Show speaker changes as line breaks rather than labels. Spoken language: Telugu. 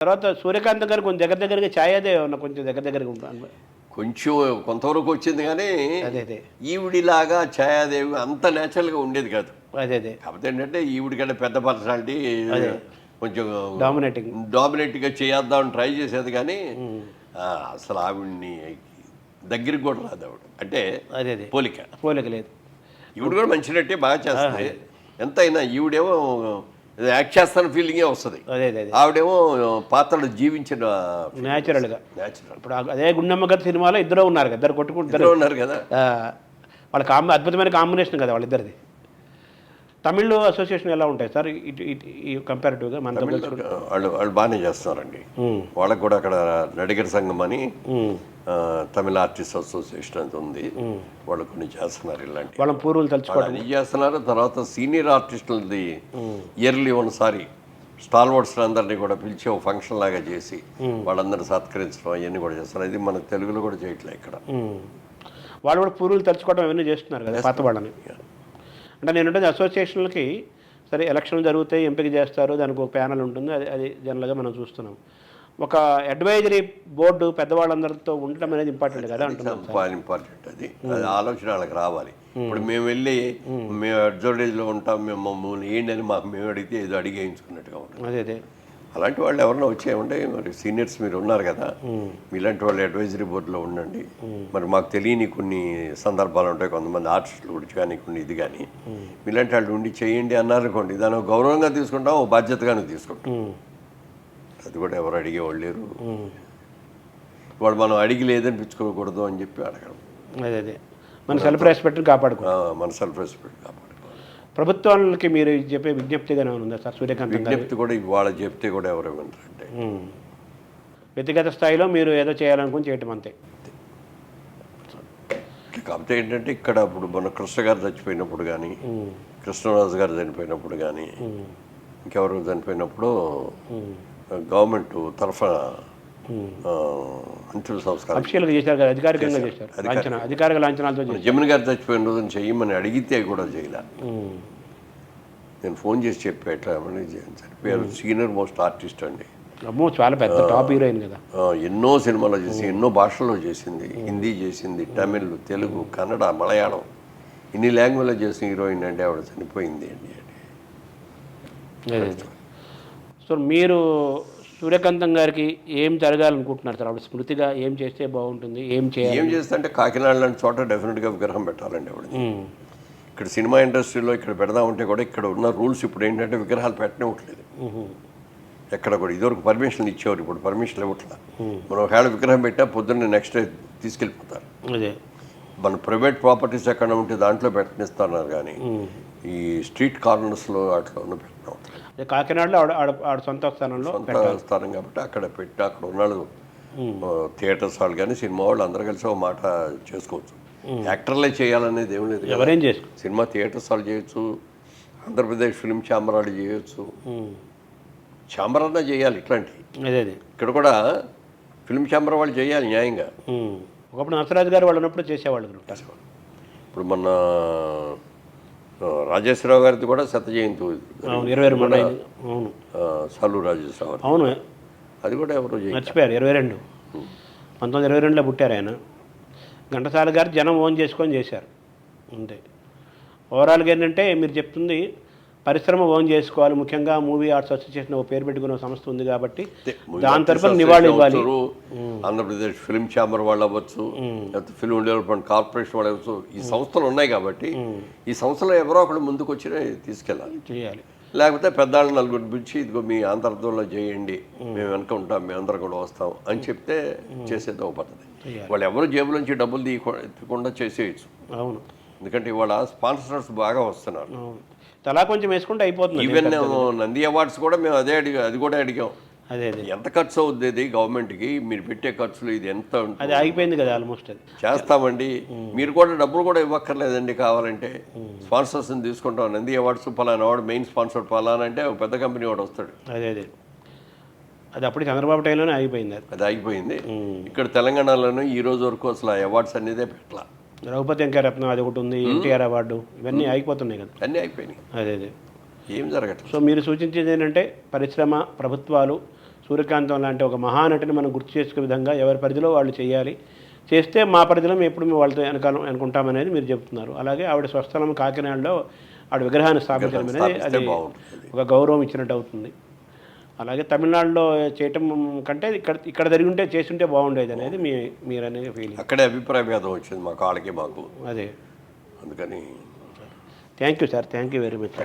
తర్వాత సూర్యకాంత్ గారు కొంచెం దగ్గర దగ్గరగా ఛాయాదే ఉన్న కొంచెం దగ్గర దగ్గరగా ఉంటాను
కొంచెం కొంతవరకు వచ్చింది కానీ
అదే అదే.
ఈవిడిలాగా ఛాయాదేవి అంత న్యాచురల్గా ఉండేది కాదు.
అదే అదే.
కాకపోతే ఏంటంటే ఈవిడి కంటే పెద్ద పర్సనాలిటీ కొంచెం
డామినేటింగ్
డామినేట్గా చేద్దామని ట్రై చేసేది కానీ అసలు ఆవిడ్ని దగ్గరికి కూడా రాదు ఆవిడ. అంటే
అదే అదే.
పోలిక.
పోలిక లేదు.
ఈవిడ కూడా మంచి నట్టే బాగా చేస్తుంది. ఎంతైనా ఈవిడేమో యాక్ట్ ఫీలింగే వస్తుంది.
అదే అదే అదే.
ఆవిడేమో పాత్రలు జీవించిన
న్యాచురల్గా
న్యాచురల్
ఇప్పుడు అదే గుండమ్మ గారి సినిమాలో ఇద్దరు ఉన్నారు కదా ఇద్దరు కొట్టుకుంటారు
ఉన్నారు కదా.
వాళ్ళ కాంబి అద్భుతమైన కాంబినేషన్ కదా వాళ్ళిద్దరిది. తమిళ్ అసోసియేషన్ ఎలా ఉంటాయి? సార్ ఇటు ఇటు ఈ కంపారిటివ్గా పోల్చుకుంటే.
వాళ్ళు వాళ్ళు బాగానే చేస్తున్నారండి. వాళ్ళకు కూడా అక్కడ నడిగర్ సంఘం అని తమిళ ఆర్టిస్ట్ అసోసియేషన్ అది ఉంది వాళ్ళు కొన్ని చేస్తున్నారు ఇలాంటి.
వాళ్ళ పూర్వులు తలుచుకోవడం.
అది చేస్తున్నారు? తర్వాత సీనియర్ ఆర్టిస్టులది ఇయర్లీ ఒకసారి స్టాల్ వర్డ్స్ అందరినీ కూడా పిలిచి ఒక ఫంక్షన్ లాగా చేసి వాళ్ళందరూ సత్కరించడం అవన్నీ కూడా చేస్తున్నారు. ఇది మన తెలుగులో కూడా చేయట్లే ఇక్కడ.
వాళ్ళు కూడా పూర్వులు తలుచుకోవడం అవన్నీ చేస్తున్నారు కదా పాత వాళ్ళని. అంటే నేను అసోసియేషన్లకి సరే ఎలక్షన్లు జరుగుతాయి ఎంపిక చేస్తారు దానికి ఒక ప్యానల్ ఉంటుంది. అది అది జనరల్గా మనం చూస్తున్నాం. ఒక అడ్వైజరీ బోర్డు పెద్దవాళ్ళందరితో ఉండటం అనేది ఇంపార్టెంట్ కదా అంటున్నాం
ఇంపార్టెంట్ అది. అది ఆలోచన వాళ్ళకి రావాలి ఇప్పుడు మేము వెళ్ళి మేము అడ్వర్టైజ్లో ఉంటాం మేము మమ్మల్ని ఏంటి అని మాకు మేము అడిగితే ఏదో అడిగేయించుకున్నట్టుగా ఉంటుంది.
అదే అదే.
అలాంటి వాళ్ళు ఎవరన్నా వచ్చేయంటే మరి సీనియర్స్ మీరు ఉన్నారు కదా. మీలాంటి వాళ్ళు అడ్వైజరీ బోర్డులో ఉండండి. మరి మాకు తెలియని కొన్ని సందర్భాలు ఉంటాయి. కొంతమంది ఆర్టిస్టుల గురించి కానీ కొన్ని ఇది కానీ. మీలాంటి వాళ్ళు ఉండి చేయండి అన్నారనుకోండి దాన్ని గౌరవంగా తీసుకుంటాం ఒక బాధ్యతగానే తీసుకుంటాం. అది కూడా ఎవరు అడిగేవాళ్ళు లేరు. వాడు మనం అడిగి లేదనిపించుకోకూడదు అని చెప్పి అడగడం.
అదే అదే. మన సెల్ఫ్ రెస్పెక్ట్ని కాపాడుకో
మన సెల్ఫ్ రెస్పెక్ట్ కాపాడుకోవాలి.
ప్రభుత్వాలకి మీరు చెప్పే విజ్ఞప్తిగానే ఉందా సార్? సూర్యకాంత్
విజ్ఞప్తి కూడా ఇవాళ చెప్తే కూడా ఎవరు వింటారంటే.
వ్యక్తిగత స్థాయిలో మీరు ఏదో చేయాలనుకుని చేయటం అంతే.
కాకపోతే ఏంటంటే ఇక్కడ ఇప్పుడు మన కృష్ణ గారు చచ్చిపోయినప్పుడు కానీ కృష్ణరాజు గారు చనిపోయినప్పుడు కానీ ఇంకెవరు చనిపోయినప్పుడు గవర్నమెంట్ తరఫున. ఆ, అంతిమ సంస్కారం.
అఫీషియల్గా చేశారు కదా అధికారికంగా చేశారు. లాంఛన అధికారిక లాంఛనాలతో చేశారు.
జమిన్ గారు చచ్చిపోయిన రోజున చెయ్యమని అడిగితే కూడా చేయలే.
ఉమ్,
నేను ఫోన్ చేసి చెప్పా ఎట్లా చనిపోయారు సీనియర్ మోస్ట్ ఆర్టిస్ట్ అండి.
అమ్మో చాలా పెద్ద టాప్ హీరోయిన్ కదా.
ఎన్నో సినిమాలు చేసి ఎన్నో భాషల్లో చేసింది. హిందీ చేసింది తమిళ్ తెలుగు కన్నడ మలయాళం. ఇన్ని లాంగ్వేజ్లో చేసిన హీరోయిన్ అంటే ఆవిడ చనిపోయింది అండి.
అదే. సో మీరు సూర్యకాంతం గారికి ఏం జరగాలనుకుంటున్నారు సార్? ఆవిడ స్మృతిగా ఏం చేస్తే బాగుంటుంది? ఏం చేయాలి?
ఏం చేస్తుంటే కాకినాడ లాంటి చోట డెఫినెట్గా విగ్రహం పెట్టాలండి ఆవిడ ఇక్కడ సినిమా ఇండస్ట్రీలో ఇక్కడ పెడదామంటే కూడా ఇక్కడ ఉన్న రూల్స్ ఇప్పుడు ఏంటంటే విగ్రహాలు పెట్టనివ్వట్లేదు ఎక్కడ కూడా ఇదివరకు పర్మిషన్ ఇచ్చేవారు ఇప్పుడు పర్మిషన్ ఇవ్వట్లేదు మనం ఒకవేళ విగ్రహం పెట్టా పొద్దున్నే నెక్స్ట్ డే తీసుకెళ్ళిపోతారు.
అదే.
మన ప్రైవేట్ ప్రాపర్టీస్ ఎక్కడ ఉంటే దాంట్లో పెట్టనిస్తున్నారు కానీ. ఈ స్ట్రీట్ కార్నర్స్లో అట్లా ఉన్న
అదే కాకినాడలో ఆవిడ సొంత స్థానంలో
స్థానం కాబట్టి అక్కడ పెట్టి అక్కడ ఉన్నాడు థియేటర్స్ వాళ్ళు కానీ సినిమా వాళ్ళు అందరూ కలిసి ఒక మాట చేసుకోవచ్చు. యాక్టర్లే చేయాలనేది ఏం లేదు.
ఎవరేం చేసుకో
సినిమా థియేటర్స్ వాళ్ళు చేయొచ్చు ఆంధ్రప్రదేశ్ ఫిల్మ్ ఛాంబర్ వాళ్ళు చేయొచ్చు. ఛాంబర్ అన్నా చేయాలి ఇట్లాంటివి ఇక్కడ కూడా ఫిల్మ్ ఛాంబర్ వాళ్ళు చేయాలి న్యాయంగా.
ఒకప్పుడు నరసరాజు గారు వాళ్ళు ఉన్నప్పుడు చేసేవాళ్ళు.
ఇప్పుడు మన ఆ, రాజేశ్వరరావు గారిది కూడా శత జయంతి
అవును ఇరవై రెండు. అవును.
ఆ, సాలు రాజేశ్వరరావు.
అవును.
అది కూడా ఎవరు
మర్చిపోయారు ఇరవై రెండు. పంతొమ్మిది ఇరవై రెండులో పుట్టారు ఆయన. ఘంటసాల గారు జనం ఓన్ చేసుకొని చేశారు. అంతే. ఓవరాల్గా ఏంటంటే మీరు చెప్తుంది పరిశ్రమ ఓన్ చేసుకోవాలి. ముఖ్యంగా మూవీ ఆర్ట్స్ అసోసియేషన్ ఒక పేరు పెట్టుకున్న సంస్థ ఉంది కాబట్టి దాని తరఫున నివాళి ఇవ్వాలి.
ఆంధ్రప్రదేశ్ ఫిల్మ్ ఛాంబర్ వాళ్ళు అవ్వచ్చు లేకపోతే ఫిల్మ్ డెవలప్మెంట్ కార్పొరేషన్ వాళ్ళు అవ్వచ్చు. ఈ సంస్థలు ఉన్నాయి కాబట్టి ఈ సంస్థలో ఎవరో ఒకడు ముందుకు వచ్చి తీసుకెళ్ళాలి.
చేయాలి.
లేకపోతే పెద్దాళ్ళు నలుగురు పిలిచి ఇదిగో మీ ఆంధ్రప్రదేశ్లో చేయండి మేము వెనక ఉంటాం మేము అందరం కూడా వస్తాం అని చెప్తే చేసేది ఒక పద్ధతి. వాళ్ళు ఎవరు జేబులోంచి డబ్బులు తీయకుండా చేసేయచ్చు.
అవును.
ఎందుకంటే ఇవాళ స్పాన్సర్స్ బాగా వస్తున్నారు.
తలా కొంచెం వేసుకుంటే అయిపోతుంది.
ఈవెన్ నంది అవార్డ్స్ కూడా మేము అదే అడిగా అది కూడా అడిగాం.
అదే అదే.
ఎంత ఖర్చు అవుద్ది ఇది గవర్నమెంట్కి? మీరు పెట్టే ఖర్చులు ఇది ఎంత ఉంటుంది?
అది ఆగిపోయింది కదా ఆల్మోస్ట్ అది
చేస్తామండి మీరు కూడా డబ్బులు కూడా ఇవ్వక్కర్లేదండి కావాలంటే. స్పాన్సర్స్ని తీసుకుంటాం. నంది అవార్డ్స్ పలానా వాడు మెయిన్ స్పాన్సర్ పలానా అంటే ఒక పెద్ద కంపెనీ వాడు వస్తాడు.
అదే అదే. అది అప్పుడు చంద్రబాబు టైంలోనే ఆగిపోయింది అది.
అది ఆగిపోయింది. ఇక్కడ తెలంగాణలోనూ ఈ రోజు వరకు అసలు ఆ అవార్డ్స్ అనేదే పెట్టలా.
ద్రౌపది వెంకయ్య రత్నం అది ఒకటి ఉంది ఎన్టీఆర్ అవార్డు ఇవన్నీ ఆగిపోతున్నాయి కదా.
అన్నీ అయిపోయినాయి.
అదే అదే.
ఏం జరగట్లేదు.
సో మీరు సూచించేది ఏంటంటే పరిశ్రమ ప్రభుత్వాలు సూర్యకాంతం లాంటి ఒక మహానటిని మనం గుర్తు చేసుకునే విధంగా ఎవరి పరిధిలో వాళ్ళు చేయాలి. చేస్తే మా పరిధిలో మేము ఎప్పుడు మేము వాళ్ళతో వెనకాల అనుకుంటామనేది మీరు చెప్తున్నారు. అలాగే ఆవిడ స్వస్థలం కాకినాడలో ఆవిడ విగ్రహాన్ని స్థాపించడం అనేది అది. ఒక గౌరవం ఇచ్చినట్టు అవుతుంది. అలాగే తమిళనాడులో చేయటం కంటే ఇక్కడ ఇక్కడ జరిగి ఉంటే చేసి ఉంటే బాగుండేది అనేది మీ మీరు అనేది ఫీలింగ్
అక్కడే అభిప్రాయ భేదం వచ్చింది మా కాళ్ళకి మాకు.
అదే.
అందుకని
thank you sir thank you very much